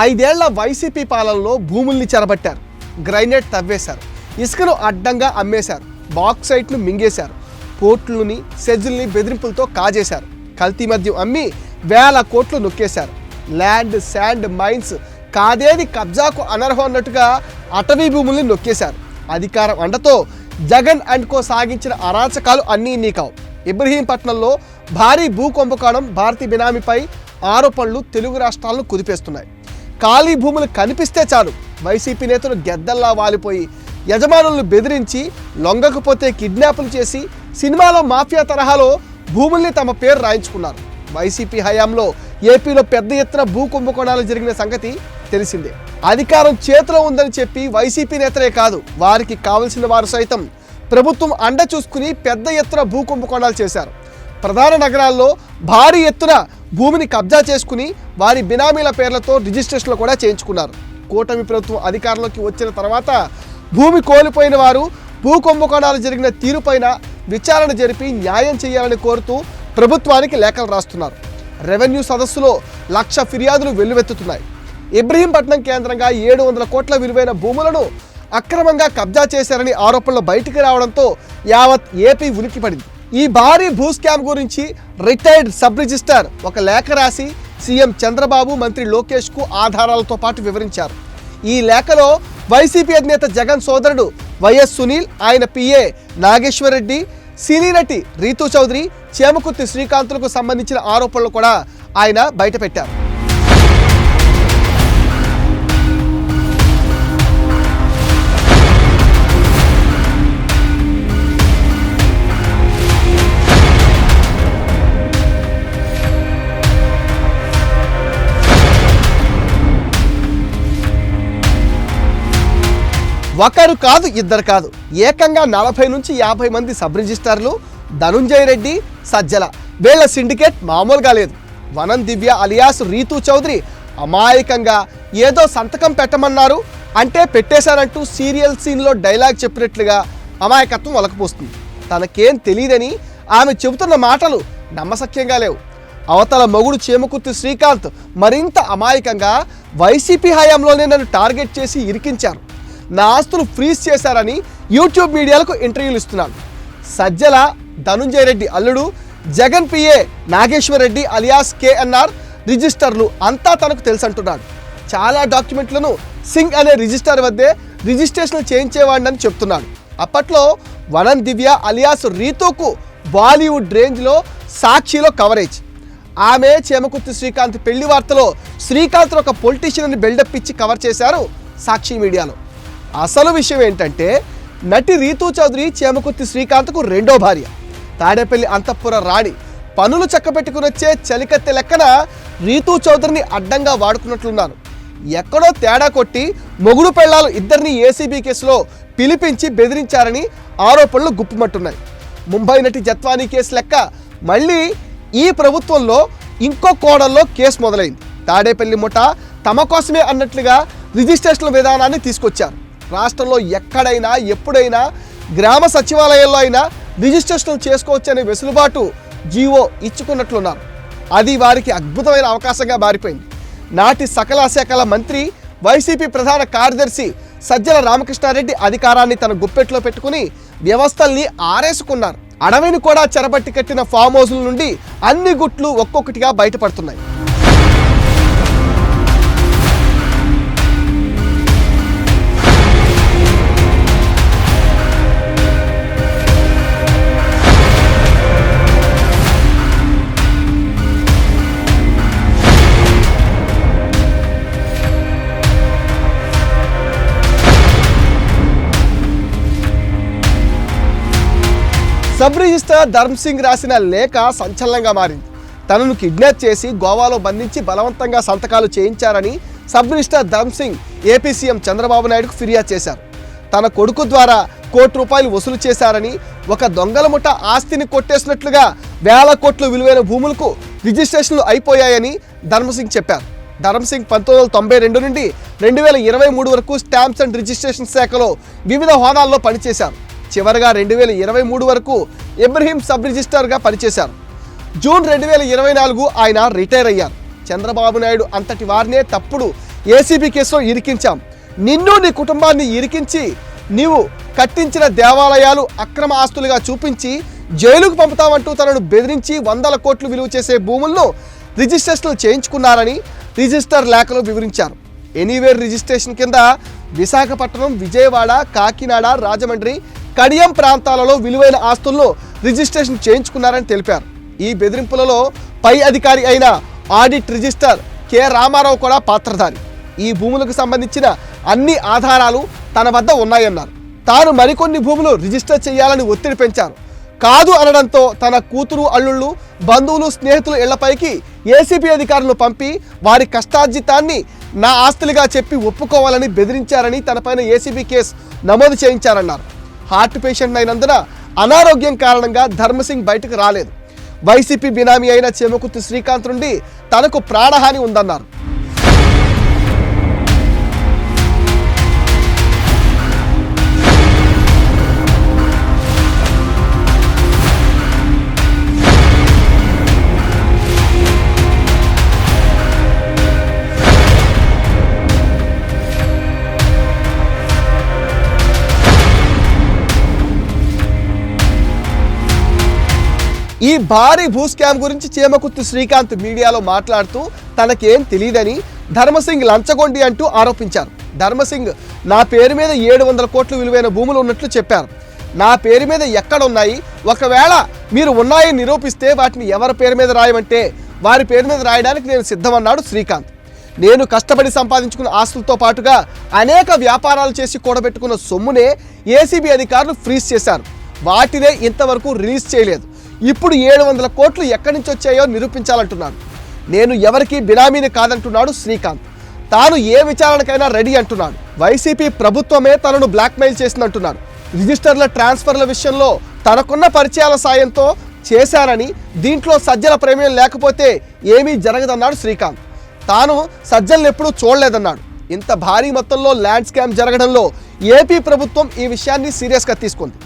ఐదేళ్ళ వైసీపీ పాలనలో భూముల్ని చెరబట్టారు. గ్రైనేట్ తవ్వేశారు. ఇసుకను అడ్డంగా అమ్మేశారు. బాక్సైట్ను మింగేశారు. పోర్టులని సెజ్జుల్ని బెదిరింపులతో కాజేశారు. కల్తీ మద్యం అమ్మి వేల కోట్లు నొక్కేశారు. ల్యాండ్ శాండ్ మైన్స్ కాదేది కబ్జాకు అనర్హం అన్నట్టుగా అటవీ భూముల్ని నొక్కేశారు. అధికారం అండతో జగన్ అండ్ కో సాగించిన అరాచకాలు అన్నీ నీకావు. ఇబ్రహీంపట్నంలో భారీ భూ కుంభకోణం భారతీ బినామీపై ఆరోపణలు తెలుగు రాష్ట్రాలను కుదిపేస్తున్నాయి. ఖాళీ భూములు కనిపిస్తే చాలు. వైసీపీ నేతలు గెద్దల్లా వాలిపోయి యజమానులను బెదిరించి లొంగకపోతే కిడ్నాపులు చేసి సినిమాలో మాఫియా తరహాలో భూముల్ని తమ పేరు రాయించుకున్నారు. వైసీపీ హయాంలో ఏపీలో పెద్ద ఎత్తున భూ కుంభకోణాలు జరిగిన సంగతి తెలిసిందే. అధికారం చేతిలో ఉందని చెప్పి వైసీపీ నేతలే కాదు వారికి కావలసిన వారు సైతం ప్రభుత్వం అండ చూసుకుని పెద్ద ఎత్తున భూ కుంభకోణాలు చేశారు. ప్రధాన నగరాల్లో భారీ ఎత్తున భూమిని కబ్జా చేసుకుని వారి బినామీల పేర్లతో రిజిస్ట్రేషన్లు కూడా చేయించుకున్నారు. కూటమి ప్రభుత్వం అధికారంలోకి వచ్చిన తర్వాత భూమి కోల్పోయిన వారు భూ కుంభకోణాలు జరిగిన తీరుపైన విచారణ జరిపి న్యాయం చేయాలని కోరుతూ ప్రభుత్వానికి లేఖలు రాస్తున్నారు. రెవెన్యూ సదస్సులో లక్ష ఫిర్యాదులు వెల్లువెత్తుతున్నాయి. ఇబ్రహీంపట్నం కేంద్రంగా ఏడు వందల కోట్ల విలువైన భూములను అక్రమంగా కబ్జా చేశారని ఆరోపణలు బయటికి రావడంతో యావత్ ఏపీ ఉనికిపడింది. ఈ భారీ భూ స్కామ్ గురించి రిటైర్డ్ సబ్ రిజిస్టర్ ఒక లేఖ రాసి సీఎం చంద్రబాబు మంత్రి లోకేష్కు ఆధారాలతో పాటు వివరించారు. ఈ లేఖలో వైసీపీ అధినేత జగన్ సోదరుడు వైఎస్ సునీల్ ఆయన పిఏ నాగేశ్వరరెడ్డి సినీ నటి రీతూ చౌదరి చేమకుర్తి శ్రీకాంతులకు సంబంధించిన ఆరోపణలు కూడా ఆయన బయటపెట్టారు. ఒకరు కాదు ఇద్దరు కాదు. ఏకంగా నలభై నుంచి యాభై మంది సబ్ రిజిస్టార్లు ధనుంజయ రెడ్డి సజ్జల. వీళ్ళ సిండికేట్ మామూలుగా లేదు. వనం దివ్య అలియాస్ రీతూ చౌదరి అమాయకంగా ఏదో సంతకం పెట్టమన్నారు. అంటే పెట్టేశారంటూ సీరియల్ సీన్లో డైలాగ్ చెప్పినట్లుగా అమాయకత్వం వలకపోస్తుంది. తనకేం తెలియదని ఆమె చెబుతున్న మాటలు నమ్మసక్యంగా లేవు. అవతల మొగుడు చేమకుర్తి శ్రీకాంత్ మరింత అమాయకంగా వైసీపీ హయాంలోనే నన్ను టార్గెట్ చేసి ఇరికించారు. నా ఆస్తులు ఫ్రీజ్ చేశారని యూట్యూబ్ మీడియాలకు ఇంటర్వ్యూలు ఇస్తున్నాను. సజ్జల ధనుంజయ రెడ్డి అల్లుడు Jagan PA Nageswar Reddy alias KNR రిజిస్టర్లు అంతా తనకు తెలుసంటున్నాడు. చాలా డాక్యుమెంట్లను సింగ్ అనే రిజిస్టర్ వద్దే రిజిస్ట్రేషన్ చేయించేవాడిని చెప్తున్నాడు. అప్పట్లో వనం దివ్య అలియాస్ రీతోకు బాలీవుడ్ రేంజ్లో సాక్షిలో కవరేజ్. ఆమె చేమకుర్తి శ్రీకాంత్ పెళ్ళి వార్తలో శ్రీకాంత్ ఒక పొలిటీషియన్ బిల్డప్ ఇచ్చి కవర్ చేశారు సాక్షి మీడియాలో. అసలు విషయం ఏంటంటే నటి రీతూ చౌదరి చేమకుర్తి శ్రీకాంత్కు రెండో భార్య. తాడేపల్లి అంతఃపుర రాణి పనులు చక్కబెట్టుకుని వచ్చే చలికత్తె లెక్కన రీతూ చౌదరిని అడ్డంగా వాడుకున్నట్లున్నారు. ఎక్కడో తేడా కొట్టి మొగుడు పెళ్ళాలు ఇద్దరిని ఏసీబీ కేసులో పిలిపించి బెదిరించారని ఆరోపణలు గుప్పుమట్టున్నాయి ముంబై నటి జత్వానీ కేసు లెక్క మళ్ళీ ఈ ప్రభుత్వంలో ఇంకో కోణంలో కేసు మొదలైంది. తాడేపల్లి ముఠ తమ కోసమే అన్నట్లుగా రిజిస్ట్రేషన్ల విధానాన్ని తీసుకొచ్చారు. రాష్ట్రంలో ఎక్కడైనా ఎప్పుడైనా గ్రామ సచివాలయాల్లో అయినా రిజిస్ట్రేషన్లు చేసుకోవచ్చనే వెసులుబాటు జీవో ఇచ్చుకున్నట్లున్నారు. అది వారికి అద్భుతమైన అవకాశంగా మారిపోయింది. నాటి సకల శాఖల మంత్రి వైసీపీ ప్రధాన కార్యదర్శి సజ్జల రామకృష్ణారెడ్డి అధికారాన్ని తన గుప్పెట్లో పెట్టుకుని వ్యవస్థల్ని ఆరేసుకున్నారు. అడవిని కూడా చెరబట్టి కట్టిన ఫామ్ హౌస్ల నుండి అన్ని గుట్లు ఒక్కొక్కటిగా బయటపడుతున్నాయి. సబ్ రిజిస్టర్ ధర్మ్ సింగ్ రాసిన లేఖ సంచలనంగా మారింది. తనను కిడ్నాప్ చేసి గోవాలో బంధించి బలవంతంగా సంతకాలు చేయించారని sub minister Dharm Singh AP CM Chandrababu నాయుడుకు ఫిర్యాదు చేశారు. తన కొడుకు ద్వారా కోటి రూపాయలు వసూలు చేశారని ఒక దొంగల ముఠ ఆస్తిని కొట్టేసినట్లుగా వేల కోట్లు విలువైన భూములకు రిజిస్ట్రేషన్లు అయిపోయాయని ధర్మసింగ్ చెప్పారు. ధర్మసింగ్ పంతొమ్మిది వందల తొంభై రెండు నుండి రెండు వేల ఇరవై మూడు వరకు స్టాంప్స్ అండ్ రిజిస్ట్రేషన్ శాఖలో వివిధ హోదాల్లో పనిచేశారు. చివరగా రెండు వేల ఇరవై మూడు వరకు ఇబ్రహీం సబ్ రిజిస్టార్గా పనిచేశారు. జూన్ రెండు వేల ఇరవై నాలుగు ఆయన రిటైర్ అయ్యారు. చంద్రబాబు నాయుడు అంతటి వారినే తప్పుడు ఏసీబీ కేసులో ఇరికించాం. నిన్ను నీ కుటుంబాన్ని ఇరికించి నీవు కట్టించిన దేవాలయాలు అక్రమ ఆస్తులుగా చూపించి జైలుకు పంపుతామంటూ తనను బెదిరించి వందల కోట్లు విలువ చేసే భూములను రిజిస్ట్రేషన్లు చేయించుకున్నారని రిజిస్టర్ లేఖలో వివరించారు. ఎనీవేర్ రిజిస్ట్రేషన్ కింద విశాఖపట్నం విజయవాడ కాకినాడ రాజమండ్రి కడియం ప్రాంతాలలో విలువైన ఆస్తుల్లో రిజిస్ట్రేషన్ చేయించుకున్నారని తెలిపారు. ఈ బెదిరింపులలో పై అధికారి అయిన ఆడిట్ రిజిస్టర్ కె. రామారావు కూడా పాత్రధారి. ఈ భూములకు సంబంధించిన అన్ని ఆధారాలు తన వద్ద ఉన్నాయన్నారు. తాను మరికొన్ని భూములు రిజిస్టర్ చేయాలని ఒత్తిడి పెంచారు. కాదు అనడంతో తన కూతురు అల్లుళ్ళు బంధువులు స్నేహితులు ఇళ్ళపైకి ఏసీబీ అధికారులను పంపి వారి కష్టార్జితాన్ని నా ఆస్తులుగా చెప్పి ఒప్పుకోవాలని బెదిరించారని తనపైన ఏసీబీ కేసు నమోదు చేయించారన్నారు. హార్ట్ పేషెంట్ అయినందున అనారోగ్యం కారణంగా ధర్మసింగ్ బయటకు రాలేదు. వైసీపీ బినామీ అయిన చెమకుర్తి శ్రీకాంత్ నుండి తనకు ప్రాణహాని ఉందన్నారు. ఈ భారీ భూ స్కామ్ గురించి చేమకుర్తి శ్రీకాంత్ మీడియాలో మాట్లాడుతూ తనకేం తెలియదని ధర్మసింగ్ లంచగొండి అంటూ ఆరోపించారు. ధర్మసింగ్ నా పేరు మీద ఏడు వందల కోట్లు విలువైన భూములు ఉన్నట్లు చెప్పారు. నా పేరు మీద ఎక్కడ ఉన్నాయి ఒకవేళ మీరు ఉన్నాయని నిరూపిస్తే వాటిని ఎవరి పేరు మీద రాయమంటే వారి పేరు మీద రాయడానికి నేను సిద్ధమన్నాడు శ్రీకాంత్. నేను కష్టపడి సంపాదించుకున్న ఆస్తులతో పాటుగా అనేక వ్యాపారాలు చేసి కూడబెట్టుకున్న సొమ్మునే ఏసీబీ అధికారులు ఫ్రీజ్ చేశారు. వాటినే ఇంతవరకు రిలీజ్ చేయలేదు. ఇప్పుడు ఏడు వందల కోట్లు ఎక్కడి నుంచి వచ్చాయో నిరూపించాలంటున్నాడు. నేను ఎవరికి బినామీని కాదంటున్నాడు శ్రీకాంత్. తాను ఏ విచారణకైనా రెడీ అంటున్నాడు. వైసీపీ ప్రభుత్వమే తనను బ్లాక్మెయిల్ చేసిందంటున్నాడు. రిజిస్టర్ల ట్రాన్స్ఫర్ల విషయంలో తనకున్న పరిచయాల సాయంతో చేశానని దీంట్లో సజ్జల ప్రమేయం లేకపోతే ఏమీ జరగదన్నాడు శ్రీకాంత్. తాను సజ్జలను ఎప్పుడూ చూడలేదన్నాడు. ఇంత భారీ మొత్తంలో ల్యాండ్ స్కామ్ జరగడంలో ఏపీ ప్రభుత్వం ఈ విషయాన్ని సీరియస్గా తీసుకుంది.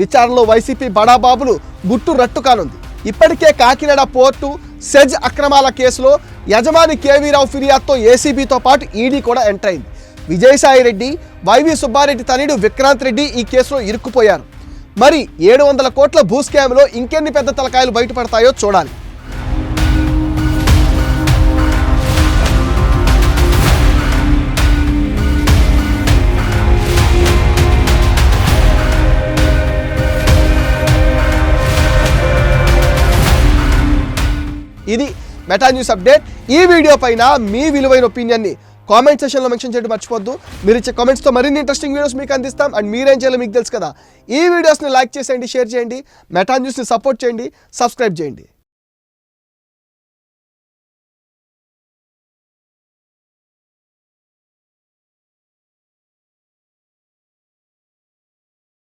విచారణలో వైసీపీ బడాబాబులు గుట్టు రట్టు కానుంది. ఇప్పటికే కాకినాడ పోర్టు సెజ్ అక్రమాల కేసులో యజమాని కేవీరావు ఫిర్యాదుతో ఏసీబీతో పాటు ఈడీ కూడా ఎంటర్ అయింది. విజయసాయి రెడ్డి వైవి సుబ్బారెడ్డి తనయుడు విక్రాంత్ రెడ్డి ఈ కేసులో ఇరుక్కుపోయారు. మరి ఏడు వందల కోట్ల భూస్కామ్లో ఇంకెన్ని పెద్ద తలకాయలు బయటపడతాయో చూడాలి. మెటా న్యూస్ అప్డేట్ ఈ వీడియో పైన మీ విలువైన ఒపీనియన్ని కామెంట్ సెషన్లో మెన్షన్ చేయడం మర్చిపోద్దు మీరు ఇచ్చే కామెంట్స్తో మరిన్ని ఇంట్రెస్టింగ్ వీడియోస్ మీకు అందిస్తాం. అండ్ మీరేం చేయాలో మీకు తెలుసు కదా. ఈ వీడియోస్ని లైక్ చేసేయండి షేర్ చేయండి. మెటా న్యూస్ని సపోర్ట్ చేయండి. సబ్స్క్రైబ్ చేయండి.